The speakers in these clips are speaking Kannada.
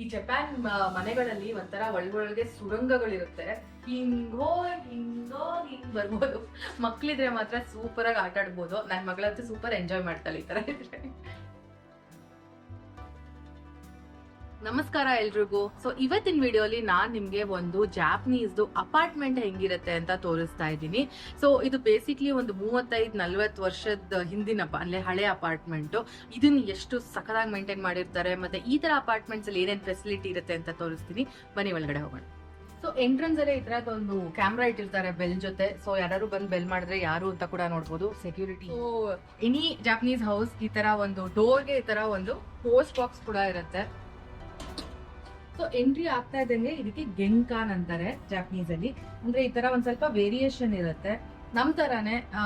ಈ ಜಪಾನ್ ಮನೆಗಳಲ್ಲಿ ಒಂಥರ ಒಳಗೊಳಗೆ ಸುರಂಗಗಳಿರುತ್ತೆ. ಹಿಂಗೋಗಿ ಹಿಂಗೋಗಿ ಹಿಂಗ್ ಬರ್ಬೋದು. ಮಕ್ಳಿದ್ರೆ ಮಾತ್ರ ಸೂಪರ್ ಆಗಿ ಆಟ ಆಡ್ಬೋದು ನನ್ನ ಮಗಳಂತೂ ಸೂಪರ್ ಎಂಜಾಯ್ ಮಾಡ್ತಾಳೆ ಈ ತರ ಇದ್ರೆ. ನಮಸ್ಕಾರ ಎಲ್ರಿಗೂ. ಸೊ ಇವತ್ತಿನ ವಿಡಿಯೋಲಿ ನಾನ್ ನಿಮ್ಗೆ ಒಂದು ಜಾಪನೀಸ್ದು ಅಪಾರ್ಟ್ಮೆಂಟ್ ಹೆಂಗಿರುತ್ತೆ ಅಂತ ತೋರಿಸ್ತಾ ಇದ್ದೀನಿ. ಸೊ ಇದು ಬೇಸಿಕ್ಲಿ ಒಂದು ಮೂವತ್ತೈದು ನಲ್ವತ್ತು ವರ್ಷದ ಹಿಂದಿನ ಅಂದ್ರೆ ಹಳೆ ಅಪಾರ್ಟ್ಮೆಂಟ್ ಇದನ್ನ ಎಷ್ಟು ಸಖತ್ತಾಗಿ ಮೇಂಟೈನ್ ಮಾಡಿರ್ತಾರೆ ಮತ್ತೆ ಈ ತರ ಅಪಾರ್ಟ್ಮೆಂಟ್ಸ್ ಅಲ್ಲಿ ಏನೇನ್ ಫೆಸಿಲಿಟಿ ಇರುತ್ತೆ ಅಂತ ತೋರಿಸ್ತೀನಿ. ಬನ್ನಿ ಒಳಗಡೆ ಹೋಗೋಣ. ಸೊ ಎಂಟ್ರೆನ್ಸ್ ಅಲ್ಲೇ ತರದ ಒಂದು ಕ್ಯಾಮ್ರಾ ಇಟ್ಟಿರ್ತಾರೆ ಬೆಲ್ ಜೊತೆ. ಸೊ ಯಾರು ಬಂದು ಬೆಲ್ ಮಾಡಿದ್ರೆ ಯಾರು ಅಂತ ಕೂಡ ನೋಡ್ಬೋದು. Security so any Japanese house ಈ ತರ ಒಂದು ಡೋರ್ಗೆ ಈ ತರ ಒಂದು ಪೋಸ್ಟ್ ಬಾಕ್ಸ್ ಕೂಡ ಇರುತ್ತೆ. ಸೊ ಎಂಟ್ರಿ ಆಗ್ತಾ ಇದ್ದಂಗೆ ಇದಕ್ಕೆ ಗೆಂಕಾನ್ ಅಂತಾರೆ ಜಾಪನೀಸ್ ಅಲ್ಲಿ. ಅಂದ್ರೆ ಈ ತರ ಒಂದ್ ಸ್ವಲ್ಪ ವೇರಿಯೇಷನ್ ಇರುತ್ತೆ. ನಮ್ ತರಾನೇ ಆ,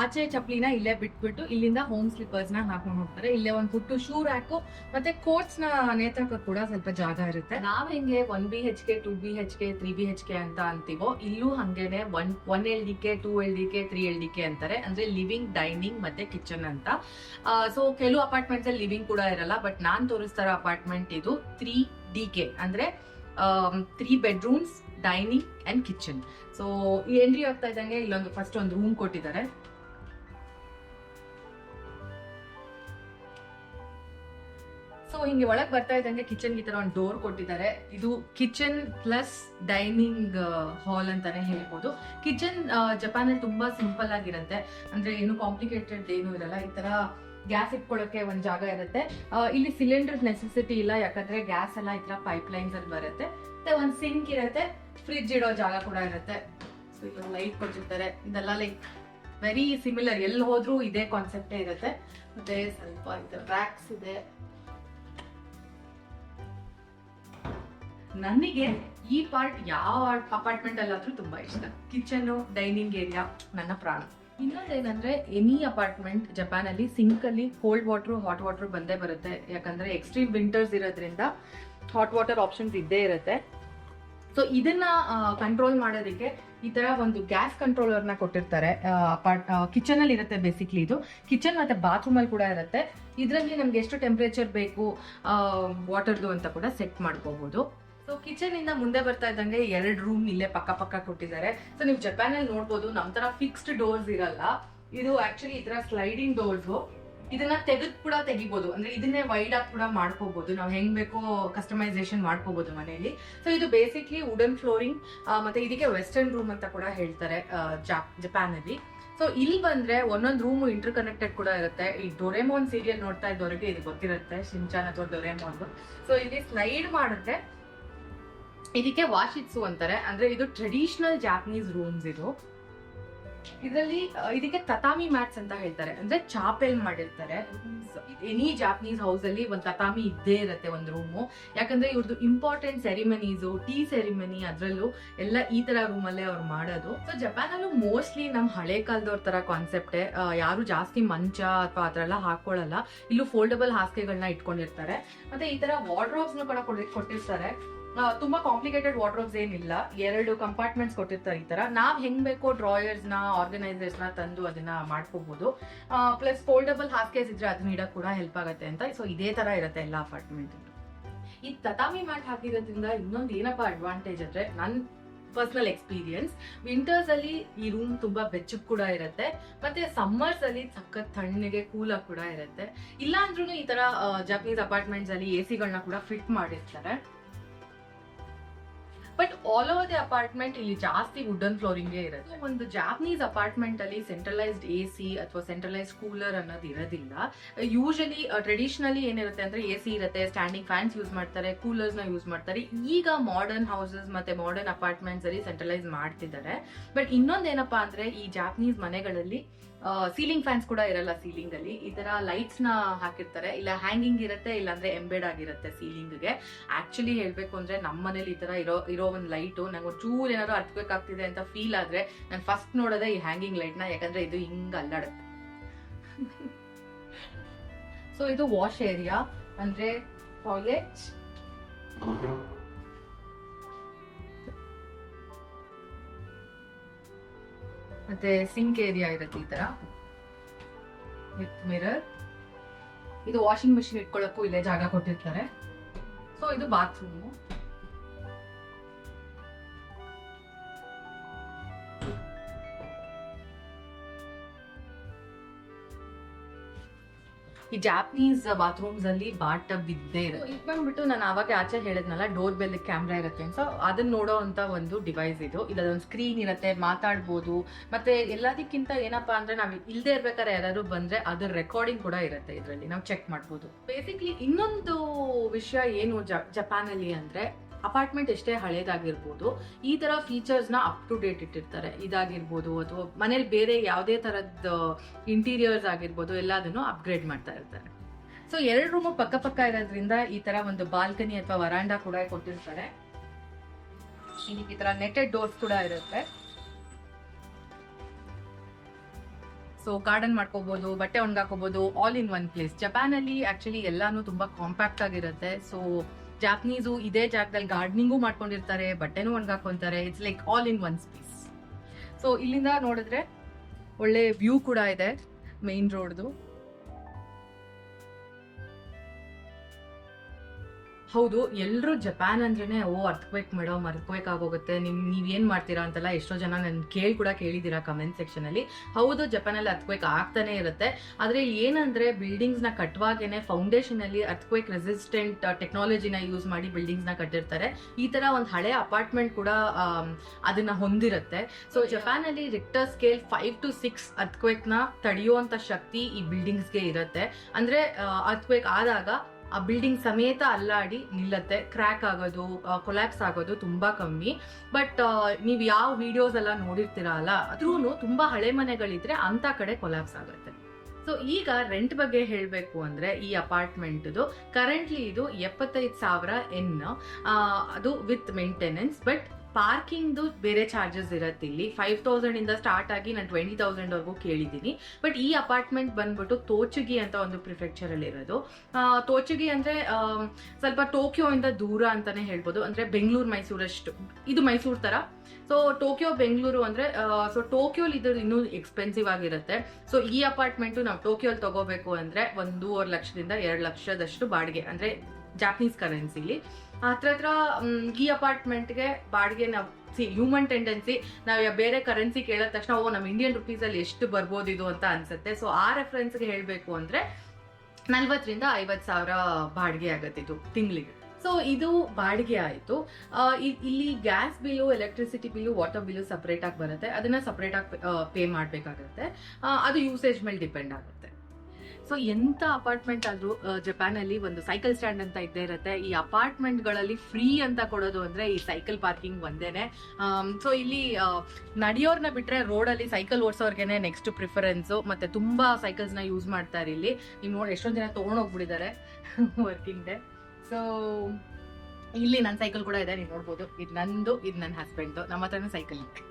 ಆಚೆ ಚಪ್ಲಿನ ಇಲ್ಲೇ ಬಿಟ್ಬಿಟ್ಟು ಇಲ್ಲಿಂದ ಹೋಮ್ ಸ್ಲಿಪ್ಪರ್ಸ್ನ ಹಾಕೊಂಡು ಹೋಗ್ತಾರೆ. ಇಲ್ಲೇ ಒಂದ್ ಪುಟ್ಟು ಶೂ ರ್ಯಾಕು ಮತ್ತೆ ಕೋಟ್ಸ್ನ ನೇತಾಕ ಕೂಡ ಸ್ವಲ್ಪ ಜಾಗ ಇರುತ್ತೆ. ನಾವ್ ಹೆಂಗೆ one B H K two B H K three B H K ಅಂತ ಅಂತೀವೋ ಇಲ್ಲೂ ಹಂಗೇನೆ one one L D K two L D K three L D K ಅಂತಾರೆ. ಅಂದ್ರೆ ಲಿವಿಂಗ್ ಡೈನಿಂಗ್ ಮತ್ತೆ ಕಿಚನ್ ಅಂತ. ಸೊ ಕೆಲವು ಅಪಾರ್ಟ್ಮೆಂಟ್ಸ್ ಅಲ್ಲಿ ಲಿವಿಂಗ್ ಕೂಡ ಇರಲ್ಲ ಬಟ್ ನಾನ್ ತೋರಿಸ್ತಾರ ಅಪಾರ್ಟ್ಮೆಂಟ್ ಇದು ತ್ರೀ ಡಿ ಕೆ ಅಂದ್ರೆ three bedrooms dining and kitchen so ಈ ಎಂಟ್ರಿ ಆಗ್ತಾ ಇದ್ದಂಗೆ ಇಲ್ಲೊಂದು ಫಸ್ಟ್ ಒಂದು ರೂಮ್ ಕೊಟ್ಟಿದ್ದಾರೆ. ಸೊ ಹಿಂಗೆ ಒಳಗೆ ಬರ್ತಾ ಇದ್ದಂಗೆ ಕಿಚನ್ ಈ ತರ ಒಂದು ಡೋರ್ ಕೊಟ್ಟಿದ್ದಾರೆ. ಇದು ಕಿಚನ್ ಪ್ಲಸ್ ಡೈನಿಂಗ್ ಹಾಲ್ ಅಂತಾನೆ ಹೇಳ್ಬೋದು. ಕಿಚನ್ ಜಪಾನ್ ಅಲ್ಲಿ ತುಂಬಾ ಸಿಂಪಲ್ ಆಗಿರುತ್ತೆ. ಅಂದ್ರೆ ಏನು ಕಾಂಪ್ಲಿಕೇಟೆಡ್ ಏನು ಇರಲ್ಲ. ಈ ತರ ಗ್ಯಾಸ್ ಇಟ್ಕೊಳ್ಳೋಕೆ ಒಂದು ಜಾಗ ಇರುತ್ತೆ. ಇಲ್ಲಿ ಸಿಲಿಂಡರ್ ನೆಸೆಸಿಟಿ ಇಲ್ಲ, ಯಾಕಂದ್ರೆ ಗ್ಯಾಸ್ ಎಲ್ಲ ಈ ತರ ಪೈಪ್ ಲೈನ್ಸ್ ಅಲ್ಲಿ ಬರುತ್ತೆ. ಮತ್ತೆ ಒಂದ್ ಸಿಂಕ್ ಇರುತ್ತೆ ಫ್ರಿಡ್ಜ್ ಇಡೋ ಜಾಗ ಕೂಡ ಇರುತ್ತೆ. ಸೊ ಲೈಟ್ ಕೊಟ್ಟಿರ್ತಾರೆ. ಇದೆಲ್ಲ ಲೈಕ್ ವೆರಿ ಸಿಮಿಲರ್ ಎಲ್ಲಿ ಹೋದ್ರೂ ಇದೇ ಕಾನ್ಸೆಪ್ಟೇ ಇರುತ್ತೆ. ಮತ್ತೆ ಸ್ವಲ್ಪ ಇದು ರ್ಯಾಕ್ಸ್ ಇದೆ. ನನಗೆ ಈ ಪಾರ್ಟ್ ಯಾವ ಅಪಾರ್ಟ್ಮೆಂಟ್ ಅಲ್ಲಾದ್ರೂ ತುಂಬಾ ಇಷ್ಟ. ಕಿಚನ್ ಡೈನಿಂಗ್ ಏರಿಯಾ ನನ್ನ ಪ್ರಾಣ. ಇನ್ನೊಂದೇನಂದ್ರೆ ಎನಿ ಅಪಾರ್ಟ್ಮೆಂಟ್ ಜಪಾನ್ ಅಲ್ಲಿ ಸಿಂಕ್ ಅಲ್ಲಿ ಕೋಲ್ಡ್ ವಾಟರ್ ಹಾಟ್ ವಾಟರ್ ಬಂದೇ ಬರುತ್ತೆ. ಯಾಕಂದ್ರೆ ಎಕ್ಸ್ಟ್ರೀಮ್ ವಿಂಟರ್ಸ್ ಇರೋದ್ರಿಂದ ಹಾಟ್ ವಾಟರ್ ಆಪ್ಷನ್ಸ್ ಇದ್ದೇ ಇರುತ್ತೆ. ಸೊ ಇದನ್ನ ಕಂಟ್ರೋಲ್ ಮಾಡೋದಕ್ಕೆ ಈ ತರ ಒಂದು ಗ್ಯಾಸ್ ಕಂಟ್ರೋಲರ್ನ ಕೊಟ್ಟಿರ್ತಾರೆ. ಅಪಾರ್ಟ್ ಕಿಚನ್ ಅಲ್ಲಿ ಇರುತ್ತೆ ಬೇಸಿಕ್ಲಿ ಇದು. ಕಿಚನ್ ಮತ್ತೆ ಬಾತ್ರೂಮ್ ಅಲ್ಲಿ ಕೂಡ ಇರುತ್ತೆ. ಇದರಲ್ಲಿ ನಮ್ಗೆ ಎಷ್ಟು ಟೆಂಪರೇಚರ್ ಬೇಕು ವಾಟರ್ದು ಅಂತ ಕೂಡ ಸೆಟ್ ಮಾಡ್ಕೋಬಹುದು ಸೊ ಕಿಚನ್ ಇಂದ ಮುಂದೆ ಬರ್ತಾ ಇದ್ದಂಗೆ ಎರಡು ರೂಮ್ ಇಲ್ಲೇ ಪಕ್ಕ ಪಕ್ಕ ಕೊಟ್ಟಿದ್ದಾರೆ. ಸೊ ನೀವು ಜಪಾನ್ ಅಲ್ಲಿ ನೋಡ್ಬೋದು, ನಮ್ ತರ ಫಿಕ್ಸ್ಡ್ ಡೋರ್ಸ್ ಇರಲ್ಲ. ಇದು ಆಕ್ಚುಲಿ ತರ ಸ್ಲೈಡಿಂಗ್ ಡೋರ್ಸ್ ಇದನ್ನ ತೆಗೆದ್ ಕೂಡ ತೆಗಿಬಹುದು ಅಂದ್ರೆ ಇದನ್ನೇ ವೈಡ್ ಆಗಿ ಕೂಡ ಮಾಡ್ಕೋಬಹುದು ನಾವು ಹೆಂಗ್ ಬೇಕೋ ಕಸ್ಟಮೈಸೇಷನ್ ಮಾಡ್ಕೋಬಹುದು ಮನೆಯಲ್ಲಿ. ಸೊ ಇದು ಬೇಸಿಕ್ಲಿ ವುಡನ್ ಫ್ಲೋರಿಂಗ್ ಮತ್ತೆ ಇದಕ್ಕೆ ವೆಸ್ಟರ್ನ್ ರೂಮ್ ಅಂತ ಕೂಡ ಹೇಳ್ತಾರೆ ಜಪಾನ್ ಅಲ್ಲಿ ಸೊ ಇಲ್ಲಿ ಬಂದ್ರೆ ಒಂದೊಂದು ರೂಮ್ ಇಂಟರ್ ಕನೆಕ್ಟೆಡ್ ಕೂಡ ಇರುತ್ತೆ. ಈ ಡೊರೆಮೋನ್ ಸೀರಿಯಲ್ ನೋಡ್ತಾ ಇದ್ದವರಿಗೆ ಇದು ಗೊತ್ತಿರುತ್ತೆ ಶಿಂಚಾನ್ ಅಥವಾ ಡೊರೆಮೋನ್ ಸೊ ಇಲ್ಲಿ ಸ್ಲೈಡ್ ಮಾಡಿದ್ರೆ ಇದಕ್ಕೆ ವಾಶಿತ್ಸು ಅಂತಾರೆ. ಅಂದ್ರೆ ಇದು ಟ್ರೆಡಿಷನಲ್ ಜಾಪನೀಸ್ ರೂಮ್ಸ್ ಇದು. ಇದರಲ್ಲಿ ಇದಕ್ಕೆ ತತಾಮಿ ಮ್ಯಾಟ್ಸ್ ಅಂತ ಹೇಳ್ತಾರೆ. ಅಂದ್ರೆ ಚಾಪೆಲ್ ಮಾಡಿರ್ತಾರೆ. ಎನಿ ಜಾಪನೀಸ್ ಹೌಸ್ ಅಲ್ಲಿ ಒಂದ್ ತತಾಮಿ ಇದ್ದೇ ಇರುತ್ತೆ ಒಂದ್ ರೂಮು ಯಾಕಂದ್ರೆ ಇವ್ರದ್ದು ಇಂಪಾರ್ಟೆಂಟ್ ಸೆರಿಮನೀಸು ಟೀ ಸೆರಿಮನಿ ಅದ್ರಲ್ಲೂ ಎಲ್ಲ ಈ ತರ ರೂಮ್ ಅಲ್ಲೇ ಅವ್ರು ಮಾಡೋದು. ಸೊ ಜಪಾನ್ ಅಲ್ಲೂ ಮೋಸ್ಟ್ಲಿ ನಮ್ ಹಳೆ ಕಾಲದವ್ರ ತರ ಕಾನ್ಸೆಪ್ಟ್ ಯಾರು ಜಾಸ್ತಿ ಮಂಚ ಅಥವಾ ಆತರ ಎಲ್ಲ ಹಾಕೊಳ್ಳಲ್ಲ ಇಲ್ಲೂ ಫೋಲ್ಡಬಲ್ ಹಾಸಿಗೆಗಳನ್ನ ಇಟ್ಕೊಂಡಿರ್ತಾರೆ. ಮತ್ತೆ ಈ ತರ ವಾರ್ಡ್ರೋಬ್ಸ್ ಕೂಡ ಕೊಟ್ಟಿರ್ತಾರೆ. ತುಂಬಾ ಕಾಂಪ್ಲಿಕೇಟೆಡ್ ವಾರ್ಡ್ರೋಬ್ಸ್ ಏನಿಲ್ಲ. ಎರಡು ಕಂಪಾರ್ಟ್ಮೆಂಟ್ಸ್ ಕೊಟ್ಟಿರ್ತಾರೆ ಈ ತರ. ನಾವ್ ಹೆಂಗ್ ಬೇಕೋ ಡ್ರಾಯರ್ಸ್ನ ಆರ್ಗನೈಸರ್ಸ್ನ ತಂದು ಅದನ್ನ ಮಾಡ್ಕೋಬಹುದು ಪ್ಲಸ್ ಫೋಲ್ಡಬಲ್ ಹಾಸ್ಕೇಸ್ ಇದ್ರೆ ಅದನ್ನ ಇಡಕ್ ಕೂಡ ಹೆಲ್ಪ್ ಆಗುತ್ತೆ ಅಂತ. ಸೊ ಇದೇ ತರ ಇರುತ್ತೆ ಎಲ್ಲ ಅಪಾರ್ಟ್ಮೆಂಟ್ ಈ ತತಾಮಿ ಮ್ಯಾಟ್ ಹಾಕಿರೋದ್ರಿಂದ ಇನ್ನೊಂದು ಏನಪ್ಪ ಅಡ್ವಾಂಟೇಜ್ ಅಂದ್ರೆ ನನ್ ಪರ್ಸನಲ್ ಎಕ್ಸ್ಪೀರಿಯನ್ಸ್ ವಿಂಟರ್ಸ್ ಅಲ್ಲಿ ಈ ರೂಮ್ ತುಂಬಾ ಬೆಚ್ಚಗ್ ಕೂಡ ಇರುತ್ತೆ. ಮತ್ತೆ ಸಮ್ಮರ್ಸ್ ಅಲ್ಲಿ ಸಖತ್ ತಣ್ಣಗೆ ಕೂಲ್ ಕೂಡ ಇರುತ್ತೆ. ಇಲ್ಲ ಅಂದ್ರೂ ಈ ತರ ಜಪನೀಸ್ ಅಪಾರ್ಟ್ಮೆಂಟ್ಸ್ ಅಲ್ಲಿ ಎ ಸಿಗಳನ್ನ ಕೂಡ ಫಿಟ್ ಮಾಡಿರ್ತಾರೆ. But all over the apartment ಇಲ್ಲಿ ಜಾಸ್ತಿ ವುಡನ್ ಫ್ಲೋರಿಂಗೇ ಇರುತ್ತೆ. ಒಂದು ಜಾಪನೀಸ್ ಅಪಾರ್ಟ್ಮೆಂಟ್ ಅಲ್ಲಿ ಸೆಂಟ್ರಲೈಸ್ಡ್ ಎ ಸಿ ಅಥವಾ ಸೆಂಟ್ರಲೈಸ್ಡ್ ಕೂಲರ್ ಅನ್ನೋದು ಇರೋದಿಲ್ಲ. ಯೂಶಲಿ ಟ್ರೆಡಿಷನಲಿ ಏನಿರುತ್ತೆ ಅಂದ್ರೆ ಎ ಸಿ ಇರುತ್ತೆ ಸ್ಟ್ಯಾಂಡಿಂಗ್ ಫ್ಯಾನ್ಸ್ ಯೂಸ್ ಮಾಡ್ತಾರೆ ಕೂಲರ್ಸ್ನ ಯೂಸ್ ಮಾಡ್ತಾರೆ. ಈಗ ಮಾಡರ್ನ್ ಹೌಸಸ್ ಮತ್ತೆ ಮಾಡರ್ನ್ ಅಪಾರ್ಟ್ಮೆಂಟ್ಸ್ ಅಲ್ಲಿ ಸೆಂಟ್ರಲೈಸ್ ಮಾಡ್ತಿದ್ದಾರೆ. ಬಟ್ ಇನ್ನೊಂದೇನಪ್ಪಾ ಅಂದ್ರೆ ಈ ಜಾಪನೀಸ್ ಮನೆಗಳಲ್ಲಿ ಸೀಲಿಂಗ್ ಫ್ಯಾನ್ಸ್ ಕೂಡ ಇರಲ್ಲ ಸೀಲಿಂಗ್ ಅಲ್ಲಿ. ಈ ತರ ಲೈಟ್ಸ್ನ ಹಾಕಿರ್ತಾರೆ. ಇಲ್ಲ ಹ್ಯಾಂಗಿಂಗ್ ಇರುತ್ತೆ, ಇಲ್ಲಾಂದ್ರೆ ಎಂಬೆಡ್ ಆಗಿರುತ್ತೆ ಸೀಲಿಂಗ್ಗೆ. ಆಕ್ಚುಲಿ ಹೇಳ್ಬೇಕು ಅಂದ್ರೆ ನಮ್ಮ ಮನೇಲಿ ಈ ತರ ಇರೋ ಇರೋ ಒಂದು ಲೈಟ್ ನಂಗೆ ಒಂಚೂರು ಏನಾದ್ರು ಹತ್ಬೇಕಾಗ್ತಿದೆ ಅಂತ ಫೀಲ್ ಆದ್ರೆ ನಾನು ಫಸ್ಟ್ ನೋಡೋದೇ ಈ ಹ್ಯಾಂಗಿಂಗ್ ಲೈಟ್ನ, ಯಾಕಂದ್ರೆ ಇದು ಹಿಂಗ್ ಅಲ್ಲಾಡುತ್ತೆ. ಸೊ ಇದು ವಾಶ್ ಏರಿಯಾ ಅಂದ್ರೆ ಟಾಯ್ಲೆಟ್ ಮತ್ತೆ ಸಿಂಕ್ ಏರಿಯಾ ಇರುತ್ತೆ ಈ ತರ. ವಿತ್ ಮಿರರ್ ಇದು ವಾಷಿಂಗ್ ಮಿಷಿನ್ ಇಟ್ಕೊಳ್ಳಕ್ಕೂ ಇಲ್ಲೇ ಜಾಗ ಕೊಟ್ಟಿರ್ತಾರೆ. ಸೊ ಇದು ಬಾತ್ರೂಮು ಈ ಜಾಪನೀಸ್ ಬಾತ್ರೂಮ್ಸ್ ಅಲ್ಲಿ ಬಾಟ್ ಟಬ್ ಇದ್ದೇ ಇರುತ್ತೆ. ಇದು ಬಂದ್ಬಿಟ್ಟು ನಾನು ಅವಾಗ ಆಚೆ ಹೇಳಿದ್ನಲ್ಲ ಡೋರ್ ಬೆಲ್ ಕ್ಯಾಮ್ರಾ ಇರುತ್ತೆ ಸೊ ಅದನ್ನ ನೋಡೋ ಅಂತ ಒಂದು ಡಿವೈಸ್ ಇದು. ಇಲ್ಲದೊಂದು ಸ್ಕ್ರೀನ್ ಇರುತ್ತೆ, ಮಾತಾಡ್ಬೋದು. ಮತ್ತೆ ಎಲ್ಲದಕ್ಕಿಂತ ಏನಪ್ಪಾ ಅಂದ್ರೆ ನಾವು ಇಲ್ಲದೇ ಇರ್ಬೇಕಾದ್ರೆ ಯಾರಾದ್ರು ಬಂದ್ರೆ ಅದ್ರ ರೆಕಾರ್ಡಿಂಗ್ ಕೂಡ ಇರುತ್ತೆ ಇದರಲ್ಲಿ. ನಾವು ಚೆಕ್ ಮಾಡ್ಬೋದು. ಬೇಸಿಕ್ಲಿ ಇನ್ನೊಂದು ವಿಷಯ ಏನು ಜಪಾನ್ ಅಲ್ಲಿ ಅಂದ್ರೆ ಅಪಾರ್ಟ್ಮೆಂಟ್ ಎಷ್ಟೇ ಹಳೇದಾಗಿರ್ಬೋದು, ಈ ತರ ಫೀಚರ್ಸ್ನ ಅಪ್ ಟು ಡೇಟ್ ಇಟ್ಟಿರ್ತಾರೆ. ಇದಾಗಿರ್ಬೋದು ಅಥವಾ ಮನೇಲಿ ಬೇರೆ ಯಾವುದೇ ಥರದ ಇಂಟೀರಿಯರ್ಸ್ ಆಗಿರ್ಬೋದು, ಎಲ್ಲದನ್ನು ಅಪ್ಗ್ರೇಡ್ ಮಾಡ್ತಾ ಇರ್ತಾರೆ. ಸೊ ಎರಡು ರೂಮು ಪಕ್ಕ ಪಕ್ಕ ಇರೋದ್ರಿಂದ ಈ ತರ ಒಂದು ಬಾಲ್ಕನಿ ಅಥವಾ ವರಾಂಡ ಕೂಡ ಕೊಟ್ಟಿರ್ತಾರೆ. ಈ ತರ ನೆಟೆಡ್ ಡೋರ್ಸ್ ಕೂಡ ಇರುತ್ತೆ. ಸೊ ಗಾರ್ಡನ್ ಮಾಡ್ಕೋಬಹುದು ಬಟ್ಟೆ ಒಣಗಾಕೋಬಹುದು all in one place Japan ಅಲ್ಲಿ ಆಕ್ಚುಲಿ ಎಲ್ಲಾನು ತುಂಬಾ ಕಾಂಪ್ಯಾಕ್ಟ್ ಆಗಿರುತ್ತೆ. ಸೊ ಜಾಪನೀಸು ಇದೇ ಜಾಗದಲ್ಲಿ ಗಾರ್ಡನಿಂಗು ಮಾಡ್ಕೊಂಡಿರ್ತಾರೆ, ಬಟ್ಟೆನೂ ಒಣಗಾಕೊಂತಾರೆ. It's like all in one space so ಇಲ್ಲಿಂದ ನೋಡಿದ್ರೆ ಒಳ್ಳೆ ವ್ಯೂ ಕೂಡ ಇದೆ ಮೇನ್ ರೋಡ್ದು ಹೌದು ಎಲ್ಲರೂ ಜಪಾನ್ ಅಂದ್ರೇ ಓ, ಅರ್ಥಕ್ವೇಕ್ ಮೇಡಮ್ ಅರ್ಥಕ್ವೇಕ್ ಆಗೋಗುತ್ತೆ, ನಿಮ್ ನೀವ್ ಏನ್ ಮಾಡ್ತೀರಾ ಅಂತೆಲ್ಲ ಎಷ್ಟೋ ಜನ ನನ್ ಕೇಳಿ ಕೂಡ ಕೇಳಿದೀರಾ ಕಮೆಂಟ್ ಸೆಕ್ಷನ್ ಅಲ್ಲಿ. ಹೌದು ಜಪಾನ್ ಅಲ್ಲಿ ಅರ್ಥಕ್ವೇಕ್ ಆಗ್ತಾನೆ ಇರುತ್ತೆ. ಆದ್ರೆ ಇಲ್ಲಿ ಏನಂದ್ರೆ ಬಿಲ್ಡಿಂಗ್ಸ್ನ ಕಟ್ಟುವಾಗೇನೆ ಫೌಂಡೇಶನ್ ಅಲ್ಲಿ ಅರ್ಥಕ್ವೇಕ್ ರೆಸಿಸ್ಟೆಂಟ್ ಟೆಕ್ನಾಲಜಿನ ಯೂಸ್ ಮಾಡಿ ಬಿಲ್ಡಿಂಗ್ಸ್ನ ಕಟ್ಟಿರ್ತಾರೆ. ಈ ತರ ಒಂದು ಹಳೆ ಅಪಾರ್ಟ್ಮೆಂಟ್ ಕೂಡ ಅದನ್ನು ಹೊಂದಿರುತ್ತೆ. ಸೊ ಜಪಾನ್ ಅಲ್ಲಿ ರಿಕ್ಟರ್ ಸ್ಕೇಲ್ ಫೈವ್ ಟು ಸಿಕ್ಸ್ನ ತಡೆಯುವಂತ ಶಕ್ತಿ ಈ ಬಿಲ್ಡಿಂಗ್ಸ್ಗೆ ಇರುತ್ತೆ. ಅಂದ್ರೆ ಅರ್ಥಕ್ವೇಕ್ ಆದಾಗ ಆ ಬಿಲ್ಡಿಂಗ್ ಸಮೇತ ಅಲ್ಲಾಡಿ ನಿಲ್ಲತ್ತೆ. ಕ್ರ್ಯಾಕ್ ಆಗೋದು ಕೊಲ್ಯಾಪ್ಸ್ ಆಗೋದು ತುಂಬಾ ಕಮ್ಮಿ. ಬಟ್ ನೀವು ಯಾವ ವಿಡಿಯೋಸ್ ಎಲ್ಲ ನೋಡಿರ್ತೀರಾ ಅಲ್ಲ ಅದ್ರೂ ತುಂಬಾ ಹಳೆ ಮನೆಗಳಿದ್ರೆ ಅಂತ ಕಡೆ ಕೊಲ್ಯಾಪ್ಸ್ ಆಗುತ್ತೆ. ಸೊ ಈಗ ರೆಂಟ್ ಬಗ್ಗೆ ಹೇಳಬೇಕು ಅಂದ್ರೆ ಈ ಅಪಾರ್ಟ್ಮೆಂಟ್ ಕರೆಂಟ್ಲಿ ಇದು ಎಪ್ಪತ್ತೈದು ಸಾವಿರ ಎನ್ ಅದು ವಿತ್ ಮೇಂಟೆನೆನ್ಸ್ ಬಟ್ ಪಾರ್ಕಿಂಗ್ದು ಬೇರೆ ಚಾರ್ಜಸ್ ಇರುತ್ತೆ ಇಲ್ಲಿ. ಫೈವ್ ತೌಸಂಡ್ ಇಂದ ಸ್ಟಾರ್ಟ್ ಆಗಿ ನಾನು ಟ್ವೆಂಟಿ ತೌಸಂಡ್ ವರ್ಗೂ ಕೇಳಿದ್ದೀನಿ. ಬಟ್ ಈ ಅಪಾರ್ಟ್ಮೆಂಟ್ ಬಂದ್ಬಿಟ್ಟು ತೋಚುಗಿ ಅಂತ ಒಂದು ಪ್ರಿಫೆಕ್ಚರ್ ಅಲ್ಲಿ ಇರೋದು. ತೋಚುಗಿ ಅಂದ್ರೆ ಸ್ವಲ್ಪ ಟೋಕಿಯೋ ಇಂದ ದೂರ ಅಂತಾನೆ ಹೇಳ್ಬೋದು. ಅಂದ್ರೆ ಬೆಂಗಳೂರು ಮೈಸೂರಷ್ಟು ಇದು ಮೈಸೂರು ತರ. ಸೊ ಟೋಕಿಯೋ, ಬೆಂಗಳೂರು ಅಂದ್ರೆ ಸೊ ಟೋಕಿಯೋಲಿ ಇದು ಇನ್ನೂ ಎಕ್ಸ್ಪೆನ್ಸಿವ್ ಆಗಿರುತ್ತೆ. ಸೊ ಈ ಅಪಾರ್ಟ್ಮೆಂಟ್ ನಾವು ಟೋಕಿಯೋಲಿ ತಗೋಬೇಕು ಅಂದ್ರೆ ಒಂದೂವರೆ ಲಕ್ಷದಿಂದ ಎರಡು ಲಕ್ಷದಷ್ಟು ಬಾಡಿಗೆ. ಅಂದ್ರೆ ಜಾಪನೀಸ್ ಕರೆನ್ಸಿಲಿ ಹತ್ರ ಹತ್ರ ಈ ಅಪಾರ್ಟ್ಮೆಂಟ್ಗೆ ಬಾಡಿಗೆ ನಾವು ಸಿ ಹ್ಯೂಮನ್ ಟೆಂಡೆನ್ಸಿ ನಾವು ಬೇರೆ ಕರೆನ್ಸಿ ಕೇಳಿದ ತಕ್ಷಣ, ಓ ನಮ್ಮ ಇಂಡಿಯನ್ ರುಪೀಸಲ್ಲಿ ಎಷ್ಟು ಬರ್ಬೋದು ಇದು ಅಂತ ಅನ್ಸುತ್ತೆ. ಸೊ ಆ ರೆಫರೆನ್ಸ್ಗೆ ಹೇಳಬೇಕು ಅಂದ್ರೆ, ನಲ್ವತ್ತರಿಂದ ಐವತ್ತು ಸಾವಿರ ಬಾಡಿಗೆ ಆಗತ್ತೆ ಇದು ತಿಂಗಳಿಗೆ. ಸೊ ಇದು ಬಾಡಿಗೆ ಆಯಿತು. ಇಲ್ಲಿ gas bill electricity bill water bill separate ಆಗಿ ಬರುತ್ತೆ. ಅದನ್ನ ಸಪ್ರೇಟ್ ಆಗಿ ಪೇ ಮಾಡಬೇಕಾಗುತ್ತೆ. ಅದು ಯೂಸೇಜ್ ಮೇಲೆ ಡಿಪೆಂಡ್ ಆಗುತ್ತೆ. ಸೊ ಎಂತ ಅಪಾರ್ಟ್ಮೆಂಟ್ ಆದ್ರೂ ಜಪಾನ್ ಅಲ್ಲಿ ಒಂದು ಸೈಕಲ್ ಸ್ಟ್ಯಾಂಡ್ ಅಂತ ಇದ್ದೇ ಇರುತ್ತೆ. ಈ ಅಪಾರ್ಟ್ಮೆಂಟ್ಗಳಲ್ಲಿ ಫ್ರೀ ಅಂತ ಕೊಡೋದು ಅಂದ್ರೆ ಈ ಸೈಕಲ್ ಪಾರ್ಕಿಂಗ್ ಒಂದೇನೆ. ಸೊ ಇಲ್ಲಿ ನಡೆಯೋರ್ನ ಬಿಟ್ರೆ ರೋಡ್ ಅಲ್ಲಿ ಸೈಕಲ್ ಓಡಿಸೋರ್ಗೆನೆ ನೆಕ್ಸ್ಟ್ ಪ್ರಿಫರೆನ್ಸ್ ಮತ್ತೆ ತುಂಬಾ ಸೈಕಲ್ಸ್ನ ಯೂಸ್ ಮಾಡ್ತಾರೆ ಇಲ್ಲಿ. ನೀವು ನೋಡಿ, ಎಷ್ಟೊಂದು ಜನ ತಗೊಂಡೋಗ್ಬಿಟ್ಟಿದ್ದಾರೆ ವರ್ಕಿಂಗ್ ಡೇ ಸೊ ಇಲ್ಲಿ ನನ್ನ ಸೈಕಲ್ ಕೂಡ ಇದೆ, ನೀವು ನೋಡ್ಬೋದು. ಇದು ನಂದು, ಇದು ನನ್ನ ಹಸ್ಬೆಂಡ್ ನಮ್ಮ ಹತ್ರನೇ ಸೈಕಲ್ ಇದೆ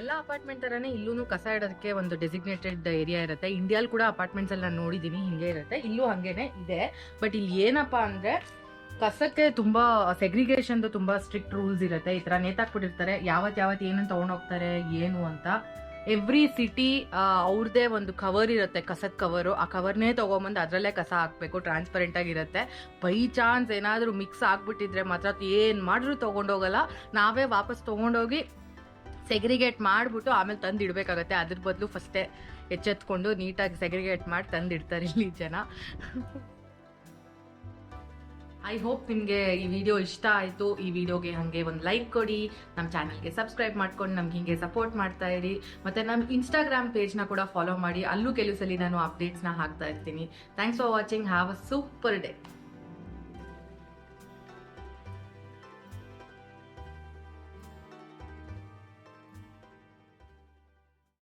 ಎಲ್ಲ ಅಪಾರ್ಟ್ಮೆಂಟ್ ತರಾನೇ ಇಲ್ಲೂ ಕಸ ಇಡೋದಕ್ಕೆ ಒಂದು ಡೆಸಿಗ್ನೇಟೆಡ್ ಏರಿಯಾ ಇರುತ್ತೆ. ಇಂಡಿಯಾಲ್ ಕೂಡ ಅಪಾರ್ಟ್ಮೆಂಟ್ಸ್ ಎಲ್ಲ ನಾನು ನೋಡಿದೀನಿ, ಹಿಂಗೆ ಇರುತ್ತೆ. ಇಲ್ಲೂ ಹಂಗೇನೆ ಇದೆ. ಬಟ್ ಇಲ್ಲಿ ಏನಪ್ಪಾ ಅಂದ್ರೆ ಕಸಕ್ಕೆ ತುಂಬಾ ಸೆಗ್ರಿಗೇಷನ್ ತುಂಬಾ ಸ್ಟ್ರಿಕ್ಟ್ ರೂಲ್ಸ್ ಇರುತ್ತೆ. ಈ ತರ ನೇತಾಕ್ಬಿಟ್ಟಿರ್ತಾರೆ ಯಾವತ್ ಯಾವತ್ ಏನಂತ ತಗೊಂಡೋಗ್ತಾರೆ ಏನು ಅಂತ. ಎವ್ರಿ ಸಿಟಿ ಅವ್ರದ್ದೇ ಒಂದು ಕವರ್ ಇರುತ್ತೆ, ಕಸದ ಕವರು ಆ ಕವರ್ನೇ ತೊಗೊಂಬಂದು ಅದರಲ್ಲೇ ಕಸ ಹಾಕ್ಬೇಕು ಟ್ರಾನ್ಸ್ಪರೆಂಟ್ ಆಗಿರುತ್ತೆ ಬೈ ಚಾನ್ಸ್ ಏನಾದರೂ ಮಿಕ್ಸ್ ಆಗ್ಬಿಟ್ಟಿದ್ರೆ ಮಾತ್ರ ಏನು ಮಾಡಿದ್ರು ತಗೊಂಡೋಗಲ್ಲ ನಾವೇ ವಾಪಸ್ ತಗೊಂಡೋಗಿ ಸೆಗ್ರಿಗೇಟ್ ಮಾಡ್ಬಿಟ್ಟು ಆಮೇಲೆ ತಂದು ಇಡಬೇಕಾಗತ್ತೆ. ಅದ್ರ ಬದಲು ಫಸ್ಟೇ ಎಚ್ಚೆತ್ಕೊಂಡು ನೀಟಾಗಿ ಸೆಗ್ರಿಗೇಟ್ ಮಾಡಿ ತಂದಿಡ್ತಾರೆ ಇಲ್ಲಿ ಜನ. ಐ ಹೋಪ್ ನಿಮಗೆ ಈ ವಿಡಿಯೋ ಇಷ್ಟ ಆಯಿತು. ಈ ವಿಡಿಯೋಗೆ ಹಾಗೆ ಒಂದು ಲೈಕ್ ಕೊಡಿ. ನಮ್ಮ ಚಾನಲ್ಗೆ ಸಬ್ಸ್ಕ್ರೈಬ್ ಮಾಡ್ಕೊಂಡು ನಮ್ಗೆ ಹಿಂಗೆ ಸಪೋರ್ಟ್ ಮಾಡ್ತಾ ಇರಿ. ಮತ್ತು ನಮ್ಮ ಇನ್ಸ್ಟಾಗ್ರಾಮ್ ಪೇಜ್ನ ಕೂಡ ಫಾಲೋ ಮಾಡಿ. ಅಲ್ಲೂ ಕೆಲವು ಸಲ ನಾನು ಅಪ್ಡೇಟ್ಸ್ನ ಹಾಕ್ತಾ ಇರ್ತೀನಿ. Thanks for watching have a super day